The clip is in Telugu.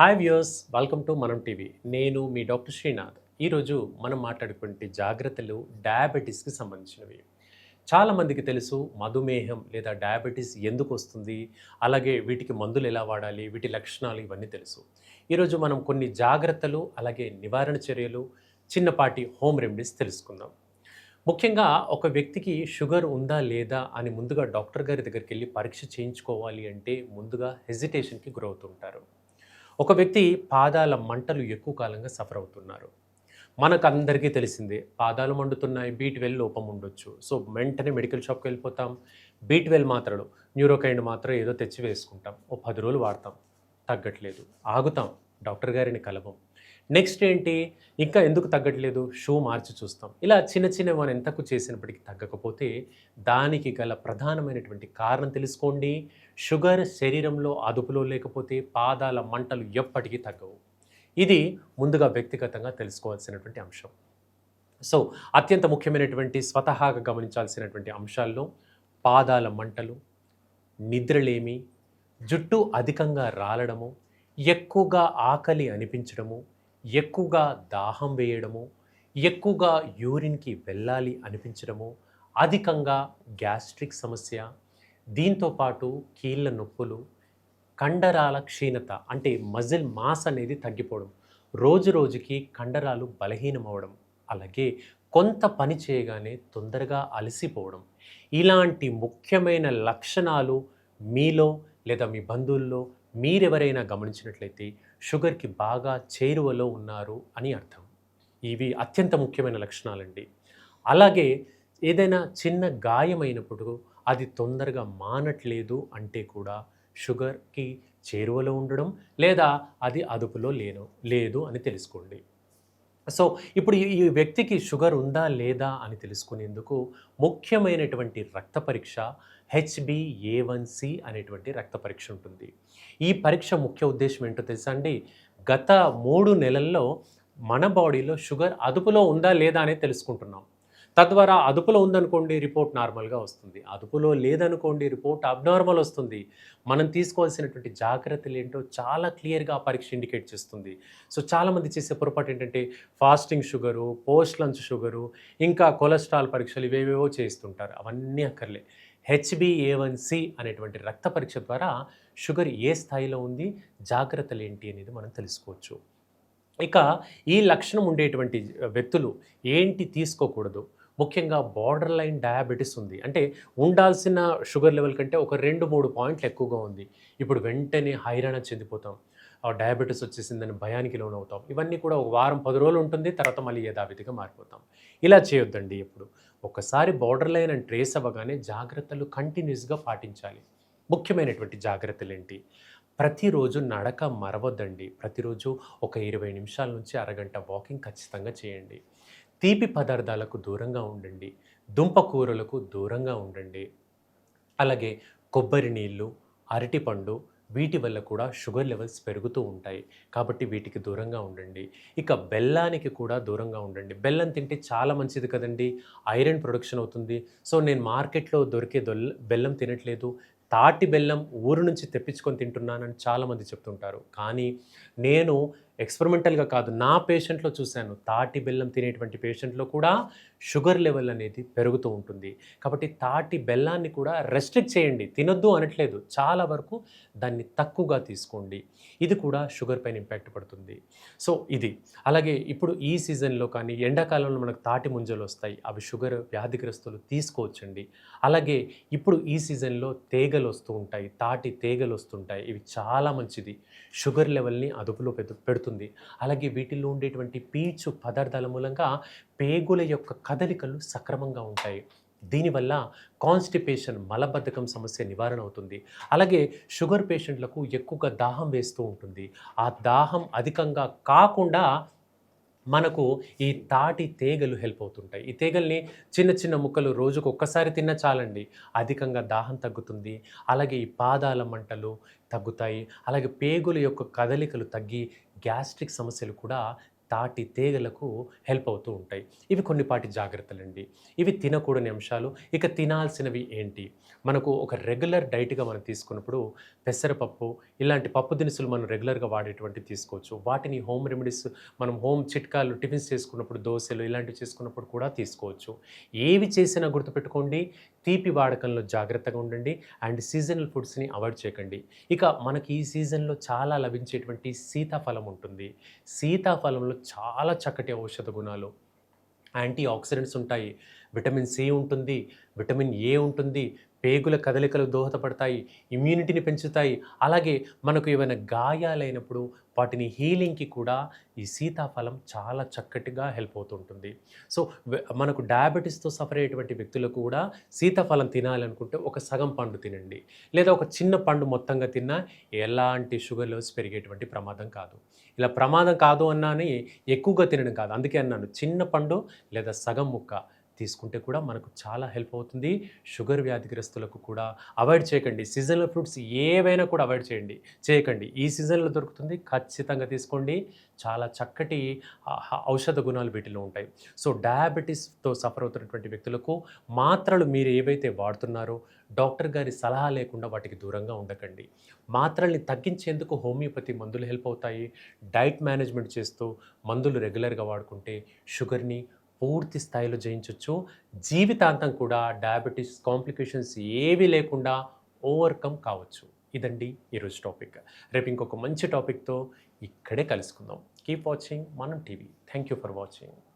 Hi viewers welcome to Manam TV నేను మీ డాక్టర్ శ్రీనాథ్ ఈరోజు మనం మాట్లాడుకుంటే జాగ్రత్తలు డయాబెటీస్కి సంబంధించినవి. చాలామందికి తెలుసు మధుమేహం లేదా డయాబెటీస్ ఎందుకు వస్తుంది? అలాగే వీటికి మందులు ఎలా వాడాలి? వీటి లక్షణాలు ఇవన్నీ తెలుసు. ఈరోజు మనం కొన్ని జాగ్రత్తలు అలాగే నివారణ చర్యలు చిన్నపాటి హోమ్ రెమెడీస్ తెలుసుకుందాం. ముఖ్యంగా ఒక వ్యక్తికి షుగర్ ఉందా లేదా అని ముందుగా డాక్టర్ గారి దగ్గరికి వెళ్ళి పరీక్ష చేయించుకోవాలి అంటే ముందుగా హెజిటేషన్కి గురవుతుంటారు. ఒక వ్యక్తి పాదాల మంటలు ఎక్కువ కాలంగా సఫర్ అవుతున్నారు. మనకు అందరికీ తెలిసిందే పాదాలు మండుతున్నాయి బీట్ వెల్ లోపం ఉండొచ్చు. సో వెంటనే మెడికల్ షాప్కి వెళ్ళిపోతాం. బీట్ వెల్ మాత్రలు న్యూరోకైండ్ మాత్రం ఏదో తెచ్చి వేసుకుంటాం. ఓ పది రోజులు వాడతాం. తగ్గట్లేదు. ఆగుతాం. డాక్టర్ గారిని కలవం. నెక్స్ట్ ఏంటి? ఇంకా ఎందుకు తగ్గట్లేదు? షూ మార్చి చూస్తాం. ఇలా చిన్న చిన్న మనం ఎంతకు చేసినప్పటికీ తగ్గకపోతే దానికి గల ప్రధానమైనటువంటి కారణం తెలుసుకోండి. షుగర్ శరీరంలో అదుపులో లేకపోతే పాదాల మంటలు ఎప్పటికీ తగ్గవు. ఇది ముందుగా వ్యక్తిగతంగా తెలుసుకోవాల్సినటువంటి అంశం. సో అత్యంత ముఖ్యమైనటువంటి స్వతహాగా గమనించాల్సినటువంటి అంశాల్లో పాదాల మంటలు నిద్రలేమి జుట్టు అధికంగా రాలడము ఎక్కువగా ఆకలి అనిపించడము ఎక్కువగా దాహం వేయడము ఎక్కువగా యూరిన్కి వెళ్ళాలి అనిపించడము అధికంగా గ్యాస్ట్రిక్ సమస్య దీంతో పాటు కీళ్ళ నొప్పులు కండరాల క్షీణత అంటే మజిల్ మాస్ అనేది తగ్గిపోవడం రోజు రోజుకి కండరాలు బలహీనమవడం అలాగే కొంత పని చేయగానే తొందరగా అలసిపోవడం. ఇలాంటి ముఖ్యమైన లక్షణాలు మీలో లేదా మీ బంధువుల్లో మీరెవరైనా గమనించినట్లయితే షుగర్కి బాగా చేరువలో ఉన్నారు అని అర్థం. ఇవి అత్యంత ముఖ్యమైన లక్షణాలండి. అలాగే ఏదైనా చిన్న గాయమైనప్పుడు అది తొందరగా మానట్లేదు అంటే కూడా షుగర్కి చేరువలో ఉండడం లేదా అది అదుపులో లేను లేదు అని తెలుసుకోండి. సో ఇప్పుడు ఈ- వ్యక్తికి షుగర్ ఉందా లేదా అని తెలుసుకునేందుకు ముఖ్యమైనటువంటి రక్త పరీక్ష హెచ్బిఏవన్సి అనేటువంటి రక్త పరీక్ష ఉంటుంది. ఈ పరీక్ష ముఖ్య ఉద్దేశం ఏంటో తెలుసా అండి? గత మూడు నెలల్లో మన బాడీలో షుగర్ అదుపులో ఉందా లేదా అనేది తెలుసుకుంటున్నాం. తద్వారా అదుపులో ఉందనుకోండి రిపోర్ట్ నార్మల్గా వస్తుంది. అదుపులో లేదనుకోండి రిపోర్ట్ అబ్నార్మల్ వస్తుంది. మనం తీసుకోవాల్సినటువంటి జాగ్రత్తలు ఏంటో చాలా క్లియర్గా పరీక్ష ఇండికేట్ చేస్తుంది. సో చాలామంది చేసే పొరపాటు ఏంటంటే fasting sugar post lunch sugar ఇంకా కొలెస్ట్రాల్ పరీక్షలు ఇవేవేవో చేస్తుంటారు. అవన్నీ అక్కర్లే. హెచ్బిఏవన్సి అనేటువంటి రక్త పరీక్ష ద్వారా షుగర్ ఏ స్థాయిలో ఉంది జాగ్రత్తలు ఏంటి అనేది మనం తెలుసుకోవచ్చు. ఇక ఈ లక్షణం ఉండేటువంటి వ్యక్తులు ఏంటి తీసుకోకూడదు? ముఖ్యంగా బార్డర్ లైన్ డయాబెటీస్ ఉంది. అంటే ఉండాల్సిన షుగర్ లెవెల్ కంటే ఒక రెండు మూడు పాయింట్లు ఎక్కువగా ఉంది. ఇప్పుడు వెంటనే హైరాణ చెందిపోతాం. ఆ డయాబెటీస్ వచ్చేసిందని భయానికి లోనవుతాం. ఇవన్నీ కూడా ఒక వారం పది రోజులు ఉంటుంది. తర్వాత మళ్ళీ యథావిధిగా మారిపోతాం. ఇలా చేయొద్దండి ఎప్పుడు. ఒకసారి బార్డర్ లైన్ అని ట్రేస్ అవ్వగానే జాగ్రత్తలు కంటిన్యూస్గా పాటించాలి. ముఖ్యమైనటువంటి జాగ్రత్తలు ఏంటి? ప్రతిరోజు నడక మరవద్దండి. ప్రతిరోజు ఒక ఇరవై నిమిషాల నుంచి అరగంట వాకింగ్ ఖచ్చితంగా చేయండి. తీపి పదార్థాలకు దూరంగా ఉండండి. దుంప కూరలకు దూరంగా ఉండండి. అలాగే కొబ్బరి నీళ్ళు అరటిపండు వీటి వల్ల కూడా షుగర్ లెవెల్స్ పెరుగుతూ ఉంటాయి. కాబట్టి వీటికి దూరంగా ఉండండి. ఇక బెల్లానికి కూడా దూరంగా ఉండండి. బెల్లం తింటే చాలా మంచిది కదండి. ఐరన్ ప్రొడక్షన్ అవుతుంది. సో నేను మార్కెట్లో దొరికే దొల్ బెల్లం తినట్లేదు. తాటి బెల్లం ఊరు నుంచి తెప్పించుకొని తింటున్నానని చాలామంది చెప్తుంటారు. కానీ నేను ఎక్స్పెరిమెంటల్గా కాదు. నా పేషెంట్లో చూశాను. తాటి బెల్లం తినేటువంటి పేషెంట్లో కూడా షుగర్ లెవెల్ అనేది పెరుగుతూ ఉంటుంది. కాబట్టి తాటి బెల్లాన్ని కూడా రెస్ట్రిక్ట్ చేయండి. తినొద్దు అనట్లేదు. చాలా వరకు దాన్ని తక్కువగా తీసుకోండి. ఇది కూడా షుగర్ పైన ఇంపాక్ట్ పడుతుంది. సో ఇది. అలాగే ఇప్పుడు ఈ సీజన్లో కానీ ఎండాకాలంలో మనకు తాటి ముంజలు వస్తాయి. అవి షుగర్ వ్యాధిగ్రస్తులు తీసుకోవచ్చండి. అలాగే ఇప్పుడు ఈ సీజన్లో తేగలు వస్తూ ఉంటాయి. తాటి తేగలు వస్తుంటాయి. ఇవి చాలా మంచిది. షుగర్ లెవెల్ని అదుపులో పెడుతుంది. పెరుగుతుంది అలాగే వీటిల్లో ఉండేటువంటి పీచు పదార్థాల మూలంగా పేగుల యొక్క కదలికలు సక్రమంగా ఉంటాయి. దీనివల్ల కాన్స్టిపేషన్ మలబద్ధకం సమస్య నివారణ అవుతుంది. అలాగే షుగర్ పేషెంట్లకు ఎక్కువగా దాహం వేస్తూ ఉంటుంది. ఆ దాహం అధికంగా కాకుండా మనకు ఈ తాటి తేగలు హెల్ప్ అవుతుంటాయి. ఈ తేగల్ని చిన్న చిన్న ముక్కలు రోజుకు ఒక్కసారి తిన్న చాలండి. అధికంగా దాహం తగ్గుతుంది. అలాగే ఈ పాదాల మంటలు తగ్గుతాయి. అలాగే పేగుల యొక్క కదలికలు తగ్గి గ్యాస్ట్రిక్ సమస్యలు కూడా తాటి తీగలకు హెల్ప్ అవుతూ ఉంటాయి. ఇవి కొన్నిపాటి జాగ్రత్తలండి. ఇవి తినకూడని అంశాలు. ఇక తినాల్సినవి ఏంటి? మనకు ఒక రెగ్యులర్ డైట్గా మనం తీసుకున్నప్పుడు పెసరపప్పు ఇలాంటి పప్పు దినుసులు మనం రెగ్యులర్గా వాడేటువంటి తీసుకోవచ్చు. వాటిని హోమ్ రెమెడీస్ మనం హోమ్ చిట్కాలు టిఫిన్స్ చేసుకున్నప్పుడు దోశలు ఇలాంటివి చేసుకున్నప్పుడు కూడా తీసుకోవచ్చు. ఏవి చేసినా గుర్తుపెట్టుకోండి. తీపి వాడకంలో జాగ్రత్తగా ఉండండి. అండ్ సీజనల్ ఫుడ్స్ని అవాయిడ్ చేయకండి. ఇక మనకి ఈ సీజన్లో చాలా లభించేటువంటి సీతాఫలం ఉంటుంది. సీతాఫలంలో చాలా చక్కటి ఔషధ గుణాలు. యాంటీ ఆక్సిడెంట్స్ ఉంటాయి. విటమిన్ సి ఉంటుంది విటమిన్ ఏ ఉంటుంది పేగుల కదలికలు దోహదపడతాయి ఇమ్యూనిటీని పెంచుతాయి. అలాగే మనకు ఏమైనా గాయాలైనప్పుడు వాటిని హీలింగ్కి కూడా ఈ సీతాఫలం చాలా చక్కటిగా హెల్ప్ అవుతుంటుంది. సో మనకు డయాబెటీస్తో సఫర్ అయ్యేటువంటి వ్యక్తులకు కూడా సీతాఫలం తినాలనుకుంటే ఒక సగం పండు తినండి. లేదా ఒక చిన్న పండు మొత్తంగా తిన్నా ఎలాంటి షుగర్ లెవెల్స్ పెరిగేటువంటి ప్రమాదం కాదు. ఇలా ప్రమాదం కాదు అన్నాని ఎక్కువగా తినడం కాదు. అందుకే అన్నాను చిన్న పండు లేదా సగం ముక్క తీసుకుంటే కూడా మనకు చాలా హెల్ప్ అవుతుంది. షుగర్ వ్యాధిగ్రస్తులకు కూడా అవాయిడ్ చేయకండి. సీజనల్ ఫ్రూట్స్ ఏవైనా కూడా అవాయిడ్ చేయండి. చేయకండి. ఈ సీజన్లో దొరుకుతుంది. ఖచ్చితంగా తీసుకోండి. చాలా చక్కటి ఔషధ గుణాలు వీటిలో ఉంటాయి. సో డయాబెటీస్తో సఫర్ అవుతున్నటువంటి వ్యక్తులకు మాత్రలు మీరు ఏవైతే వాడుతున్నారో డాక్టర్ గారి సలహా లేకుండా వాటికి దూరంగా ఉండకండి. మాత్రల్ని తగ్గించేందుకు హోమియోపతి మందులు హెల్ప్ అవుతాయి. డైట్ మేనేజ్మెంట్ చేస్తూ మందులు రెగ్యులర్గా వాడుకుంటే షుగర్ని పూర్తి స్థాయిలో జయించవచ్చు జీవితాంతం కూడా డయాబెటీస్ కాంప్లికేషన్స్ ఏవి లేకుండా ఓవర్కమ్ కావచ్చు. ఇదండి ఈరోజు టాపిక్. రేపు ఇంకొక మంచి టాపిక్తో ఇక్కడే కలుసుకుందాం. Keep watching Manam TV. Thank you for watching.